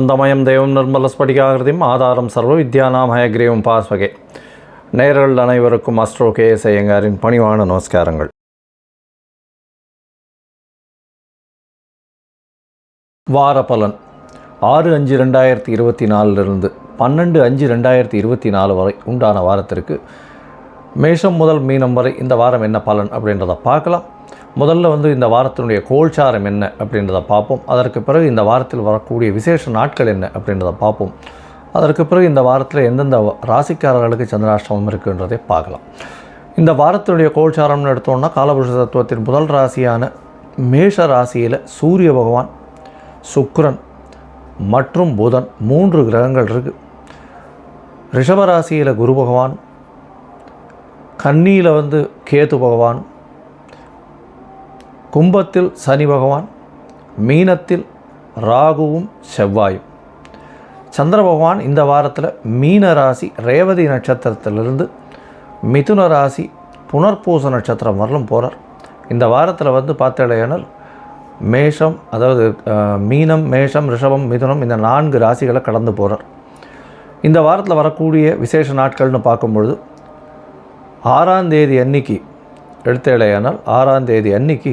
ஆனந்தமயம் தெய்வம் நிர்மலஸ்படிகாகிருதியும் ஆதாரம் சர்வ வித்யானாம் ஹயக்ரீவம் பாஸ்வகே. நேரல் அனைவருக்கும் அஸ்ட்ரோ கே எஸ் ஐயங்காரின் பணிவான நமஸ்காரங்கள். வார பலன் ஆறு அஞ்சு ரெண்டாயிரத்தி இருபத்தி நாலுலேருந்து பன்னெண்டு அஞ்சு ரெண்டாயிரத்தி இருபத்தி நாலு வரை உண்டான வாரத்திற்கு மேஷம் முதல் மீனம் வரை இந்த வாரம் என்ன பலன் அப்படின்றத பார்க்கலாம். முதல்ல வந்து இந்த வாரத்தினுடைய கோல்சாரம் என்ன அப்படின்றத பார்ப்போம். அதற்கு பிறகு இந்த வாரத்தில் வரக்கூடிய விசேஷ நாட்கள் என்ன அப்படின்றத பார்ப்போம். அதற்கு பிறகு இந்த வாரத்தில் எந்தெந்த ராசிக்காரர்களுக்கு சந்திராஷ்டமம் இருக்குன்றதை பார்க்கலாம். இந்த வாரத்தினுடைய கோல்சாரம்னு எடுத்தோம்னா காலபுருஷ தத்துவத்தின் முதல் ராசியான மேஷ ராசியில் சூரிய பகவான் சுக்ரன் மற்றும் புதன் மூன்று கிரகங்கள் இருக்குது ரிஷபராசியில் குரு பகவான் கன்னியில் வந்து கேது பகவான் கும்பத்தில் சனி பகவான் மீனத்தில் ராகுவும் செவ்வாயும். சந்திர பகவான் இந்த வாரத்தில் மீன ராசி ரேவதி நட்சத்திரத்திலிருந்து மிதுன ராசி புனர்பூச நட்சத்திரம் வரலும் போகிறார் இந்த வாரத்தில் வந்து பார்த்தேனால் மேஷம் அதாவது மீனம் மேஷம் ரிஷபம் மிதுனம் இந்த நான்கு ராசிகளை கடந்து போகிறார் இந்த வாரத்தில் வரக்கூடிய விசேஷ நாட்கள்னு பார்க்கும்பொழுது ஆறாம் தேதி அன்னைக்கு எடுத்தேலையானால் ஆறாம் தேதி அன்னைக்கு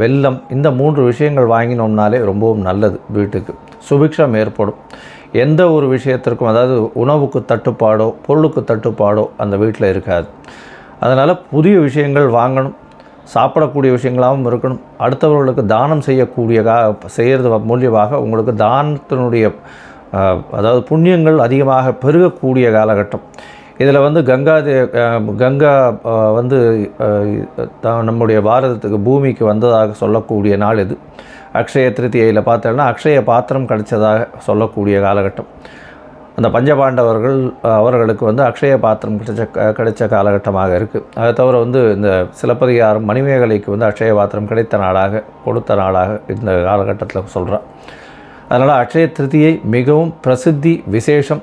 வெள்ளம் இந்த மூன்று விஷயங்கள் வாங்கினோம்னாலே ரொம்பவும் நல்லது வீட்டுக்கு. சுபிக்ஷம் ஏற்படும். எந்த ஒரு விஷயத்திற்கும் அதாவது உணவுக்கு தட்டுப்பாடோ பொருளுக்கு தட்டுப்பாடோ அந்த வீட்டில் இருக்காது. அதனால் புதிய விஷயங்கள் வாங்கணும். சாப்பிடக்கூடிய விஷயங்களாகவும் இருக்கணும். அடுத்தவர்களுக்கு தானம் செய்யக்கூடியகா செய்கிறது மூலியமாக உங்களுக்கு தானத்தினுடைய அதாவது புண்ணியங்கள் அதிகமாக பெருகக்கூடிய காலகட்டம். இதில் வந்து கங்கா கங்கா வந்து நம்முடைய பாரதத்துக்கு பூமிக்கு வந்ததாக சொல்லக்கூடிய நாள் இது. அக்ஷய திருத்தியில் பார்த்தோன்னா அக்ஷய பாத்திரம் கிடைச்சதாக சொல்லக்கூடிய காலகட்டம். அந்த பஞ்சபாண்டவர்கள் அவர்களுக்கு வந்து அக்ஷய பாத்திரம் கிடைச்ச க- கிடைச்ச காலகட்டமாக இருக்குது அதை தவிர வந்து இந்த சிலப்பதிகாரம் மணிமேகலைக்கு வந்து அக்ஷய பாத்திரம் கிடைத்த நாளாக கொடுத்த நாளாக இந்த காலகட்டத்தில் சொல்கிறான் அதனால் அக்ஷய திருதியை மிகவும் பிரசித்தி விசேஷம்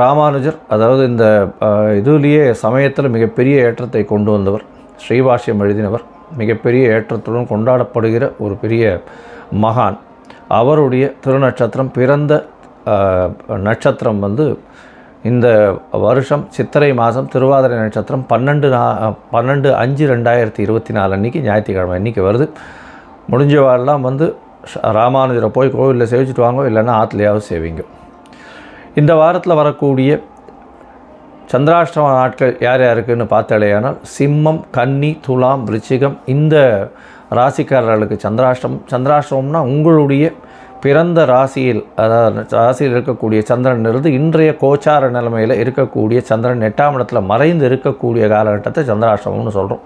ராமானுஜர் அதாவது இந்த இதுலேயே சமயத்தில் மிகப்பெரிய ஏற்றத்தை கொண்டு வந்தவர் ஸ்ரீபாஷ்யம் எழுதினவர் மிகப்பெரிய ஏற்றத்துடன் கொண்டாடப்படுகிற ஒரு பெரிய மகான். அவருடைய திருநட்சத்திரம் பிறந்த நட்சத்திரம் வந்து இந்த வருஷம் சித்திரை மாதம் திருவாதிரை நட்சத்திரம் பன்னெண்டு நா பன்னெண்டு அஞ்சு ரெண்டாயிரத்தி இருபத்தி நாலு அன்றைக்கி ஞாயிற்றுக்கிழமை அன்றைக்கி வருது. முடிஞ்சவாரெல்லாம் வந்து ராமானுஜரை போய் கோவிலில் சேவிச்சுட்டு வாங்க இல்லைன்னா ஆற்றுலையாவது சேவிங்க. இந்த வாரத்தில் வரக்கூடிய சந்திராஷ்டம நாட்கள் யார் யாருக்குன்னு பார்த்தாலேயானால் சிம்மம் கன்னி துலாம் விருச்சிகம் இந்த ராசிக்காரர்களுக்கு சந்திராஷ்டம் சந்திராஷ்டமம்னா உங்களுடைய பிறந்த ராசியில் அதாவது ராசியில் இருக்கக்கூடிய சந்திரன் இருந்து இன்றைய கோச்சார நிலைமையில் இருக்கக்கூடிய சந்திரன் எட்டாம் இடத்துல மறைந்து இருக்கக்கூடிய காலகட்டத்தை சந்திராஷ்டமம்னு சொல்கிறோம்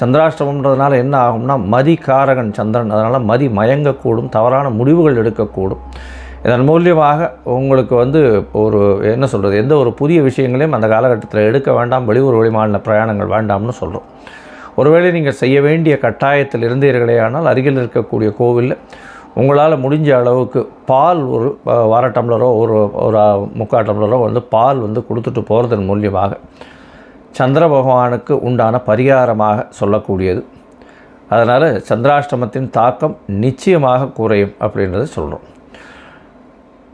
சந்திராஷ்டமம்ன்றதுனால என்ன ஆகும்னா மதி காரகன் சந்திரன் அதனால் மதி மயங்கக்கூடும் தவறான முடிவுகள் எடுக்கக்கூடும். இதன் மூலியமாக உங்களுக்கு வந்து ஒரு என்ன சொல்கிறது எந்த ஒரு புதிய விஷயங்களையும் அந்த காலகட்டத்தில் எடுக்க வேண்டாம் வெளியூர் வெளிமாநில பிரயாணங்கள் வேண்டாம்னு சொல்கிறோம் ஒருவேளை நீங்கள் செய்ய வேண்டிய கட்டாயத்தில் இருந்தீர்களே ஆனால் அருகில் இருக்கக்கூடிய கோவிலில் உங்களால் முடிஞ்ச அளவுக்கு பால் ஒரு அஹ், டம்ளரோ ஒரு ஒரு முக்கால் டம்ளரோ வந்து பால் வந்து கொடுத்துட்டு போகிறதன் மூலியமாக சந்திர பகவானுக்கு உண்டான பரிகாரமாக சொல்லக்கூடியது. அதனால் சந்திராஷ்டமத்தின் தாக்கம் நிச்சயமாக குறையும் அப்படின்றத சொல்கிறோம்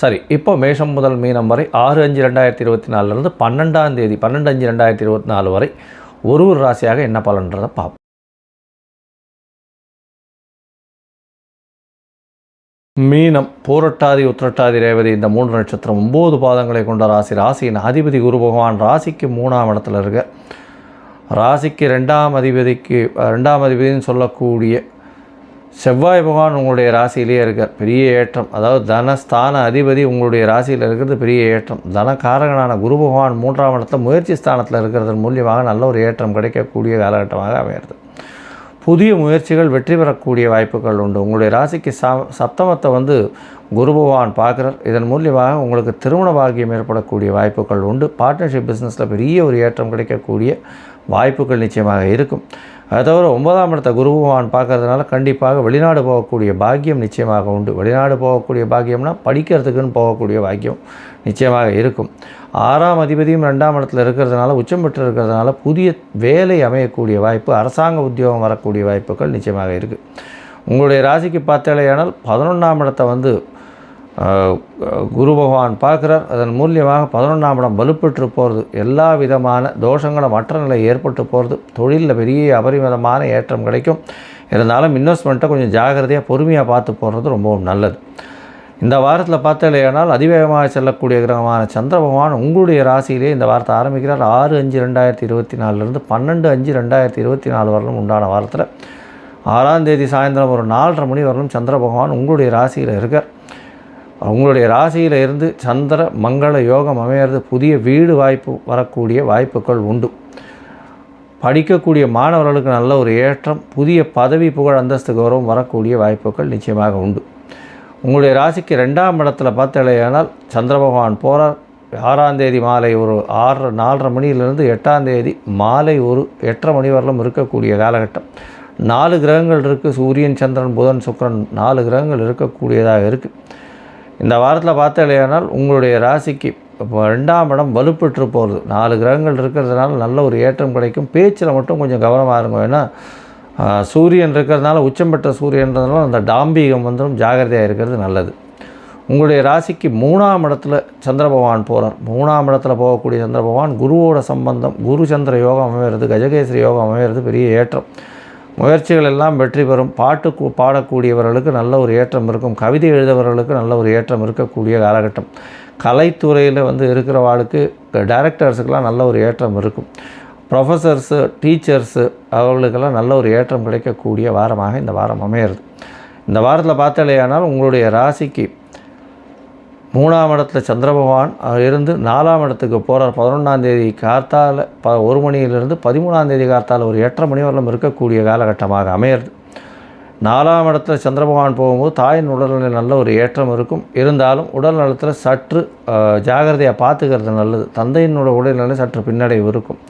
சரி இப்போ மேஷம் முதல் மீனம் வரை ஆறு அஞ்சு ரெண்டாயிரத்தி இருபத்தி நாலுலேருந்து பன்னெண்டாம் தேதி பன்னெண்டு அஞ்சு ரெண்டாயிரத்தி இருபத்தி நாலு வரை ஒரு ஒரு ராசியாக என்ன பலன்றதை பார்ப்போம். மீனம் பூரட்டாதி உத்திரட்டாதி ரேவதி இந்த மூன்று நட்சத்திரம் ஒம்பது பாதங்களை கொண்ட ராசி. ராசியின் அதிபதி குரு பகவான் ராசிக்கு மூணாம் இடத்துல இருக்க. ராசிக்கு ரெண்டாம் அதிபதிக்கு ரெண்டாம் அதிபதினு சொல்லக்கூடிய செவ்வாய் பகவான் உங்களுடைய ராசியிலேயே இருக்கார். பெரிய ஏற்றம். அதாவது தனஸ்தான அதிபதி உங்களுடைய ராசியில் இருக்கிறது பெரிய ஏற்றம். தனக்காரகனான குரு பகவான் மூன்றாம் இடத்துல முயற்சி ஸ்தானத்தில் இருக்கிறதன் மூலியமாக நல்ல ஒரு ஏற்றம் கிடைக்கக்கூடிய காலகட்டமாக அமையிறது புதிய முயற்சிகள் வெற்றி பெறக்கூடிய வாய்ப்புகள் உண்டு. உங்களுடைய ராசிக்கு ச சப்தமத்தை வந்து குரு பகவான் பார்க்குறார். இதன் மூலியமாக உங்களுக்கு திருமண பாகியம் ஏற்படக்கூடிய வாய்ப்புகள் உண்டு. பார்ட்னர்ஷிப் பிஸ்னஸில் பெரிய ஒரு ஏற்றம் கிடைக்கக்கூடிய வாய்ப்புகள் நிச்சயமாக இருக்கும். அதை தவிர ஒன்பதாம் இடத்த குரு பகவான் பார்க்கறதுனால கண்டிப்பாக வெளிநாடு போகக்கூடிய பாக்கியம் நிச்சயமாக உண்டு. வெளிநாடு போகக்கூடிய பாக்கியம்னா படிக்கிறதுக்குன்னு போகக்கூடிய பாக்கியம் நிச்சயமாக இருக்கும். ஆறாம் அதிபதியும் ரெண்டாம் இடத்துல இருக்கிறதுனால உச்சம் பெற்று இருக்கிறதுனால புதிய வேலை அமையக்கூடிய வாய்ப்பு அரசாங்க உத்தியோகம் வரக்கூடிய வாய்ப்புகள் நிச்சயமாக இருக்குது உங்களுடைய ராசிக்கு பார்த்தாலேயானால் பதினொன்றாம் இடத்தை வந்து குரு பகவான் பார்க்கிறார். அதன் மூலியமாக பதினொன்றாம் இடம் வலுப்பெற்று போகிறது எல்லா விதமான தோஷங்களும் மற்ற நிலை ஏற்பட்டு போகிறது தொழிலில் பெரிய அபரிமிதமான ஏற்றம் கிடைக்கும். இருந்தாலும் இன்வெஸ்ட்மெண்ட்டை கொஞ்சம் ஜாகிரதையாக பொறுமையாக பார்த்து போடுறது ரொம்பவும் நல்லது. இந்த வாரத்தில் பார்த்தாலேயானால் அதிவேகமாக செல்லக்கூடிய கிரகமான சந்திர பகவான் உங்களுடைய ராசியிலே இந்த வாரத்தை ஆரம்பிக்கிறார். ஆறு அஞ்சு ரெண்டாயிரத்தி இருபத்தி நாலுலேருந்து பன்னெண்டு அஞ்சு ரெண்டாயிரத்தி இருபத்தி நாலு வரலும் உண்டான வாரத்தில். ஆறாம் தேதி சாயந்தரம் ஒரு நாலரை மணி வரலும் சந்திர பகவான் உங்களுடைய ராசியில் இருக்கார். அவங்களுடைய ராசியில் இருந்து சந்திர மங்கள யோகம் அமையிறது புதிய வீடு வாய்ப்பு வரக்கூடிய வாய்ப்புகள் உண்டு. படிக்கக்கூடிய மாணவர்களுக்கு நல்ல ஒரு ஏற்றம் புதிய பதவி புகழ் அந்தஸ்து கௌரவம் வரக்கூடிய வாய்ப்புகள் நிச்சயமாக உண்டு. உங்களுடைய ராசிக்கு ரெண்டாம் இடத்துல பார்த்தாலேயானால் சந்திர பகவான் போகிறார் ஆறாம் தேதி மாலை ஒரு ஆறு நாலரை மணியிலிருந்து எட்டாம் தேதி மாலை ஒரு எட்டரை மணி வரலும் இருக்கக்கூடிய காலகட்டம். நாலு கிரகங்கள் இருக்குது சூரியன் சந்திரன் புதன் சுக்கிரன் நாலு கிரகங்கள் இருக்கக்கூடியதாக இருக்குது இந்த வாரத்தில் பார்த்தாலேயானால் உங்களுடைய ராசிக்கு இப்போ ரெண்டாம் இடம் வலுப்பெற்று போகிறது நாலு கிரகங்கள் இருக்கிறதுனால நல்ல ஒரு ஏற்றம் கிடைக்கும். பேச்சில் மட்டும் கொஞ்சம் கவனமாக இருங்க. ஏன்னா சூரியன் இருக்கிறதுனால உச்சம் பெற்ற சூரியன்றதுனால அந்த டாம்பீகம் வந்துடும் ஜாகிரதையாக இருக்கிறது நல்லது. உங்களுடைய ராசிக்கு மூணாம் இடத்துல சந்திர பகவான் போகிறார் மூணாம் இடத்துல போகக்கூடிய சந்திர பகவான் குருவோட சம்பந்தம். குரு சந்திர யோகம் அமைகிறது கஜகேசரி யோகம் அமைகிறது பெரிய ஏற்றம். முயற்சிகள் எல்லாம் வெற்றி பெறும். பாட்டு பாடக்கூடியவர்களுக்கு நல்ல ஒரு ஏற்றம் இருக்கும். கவிதை எழுதவர்களுக்கு நல்ல ஒரு ஏற்றம் இருக்கக்கூடிய காலகட்டம். கலைத்துறையில் வந்து இருக்கிறவாளுக்கு டைரக்டர்ஸுக்கெல்லாம் நல்ல ஒரு ஏற்றம் இருக்கும். ப்ரொஃபஸர்ஸு டீச்சர்ஸு அவர்களுக்கெல்லாம் நல்ல ஒரு ஏற்றம் கிடைக்கக்கூடிய வாரமாக இந்த வாரம் அமையிறது. இந்த வாரத்தில் பார்த்தாலேயானால் உங்களுடைய ராசிக்கு மூணாம் இடத்துல சந்திர பகவான் இருந்து நாலாம் இடத்துக்கு போகிறார் பதினொன்றாம் தேதி கார்த்தால ப ஒரு மணியிலிருந்து பதிமூணாம் தேதி கார்த்தால ஒரு எட்டரை மணி வரலும் இருக்கக்கூடிய காலகட்டமாக அமையிறது. நாலாம் இடத்துல சந்திர பகவான் போகும்போது தாயின் உடல்நிலை நல்ல ஒரு ஏற்றம் இருக்கும். இருந்தாலும் உடல் நலத்தில் சற்று ஜாகிரதையாக பார்த்துக்கிறது நல்லது. தந்தையினோட உடல்நிலை சற்று பின்னடைவு இருக்கும்.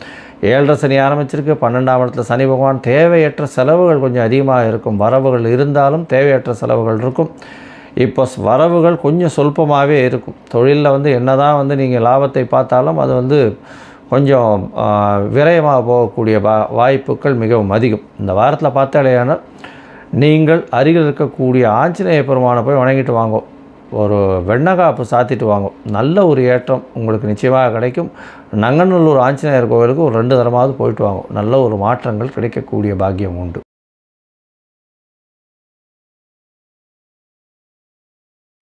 ஏழரை சனி ஆரம்பிச்சிருக்கு. பன்னெண்டாம் இடத்துல சனி பகவான் தேவையற்ற செலவுகள் கொஞ்சம் அதிகமாக இருக்கும். வரவுகள் இருந்தாலும் தேவையற்ற செலவுகள் இருக்கும். இப்போ வரவுகள் கொஞ்சம் சொல்பமாகவே இருக்கும். தொழிலில் வந்து என்னதான் வந்து நீங்கள் லாபத்தை பார்த்தாலும் அது வந்து கொஞ்சம் விரயமாக போகக்கூடிய வா வாய்ப்புகள் மிகவும் அதிகம். இந்த வாரத்தில் பார்த்தாலேயானால் நீங்கள் அருகில் இருக்கக்கூடிய ஆஞ்சநேய பெருமானை போய் வணங்கிட்டு வாங்கோ. ஒரு வெண்ணகாப்பு சாத்திட்டு வாங்கோ. நல்ல ஒரு ஏற்றம் உங்களுக்கு நிச்சயமாக கிடைக்கும். நங்கநல்லூர் ஆஞ்சநேயர் கோவிலுக்கு ஒரு ரெண்டு தரமாவது போயிட்டு வாங்கோ. நல்ல ஒரு மாற்றங்கள் கிடைக்கக்கூடிய பாக்கியம் உண்டு.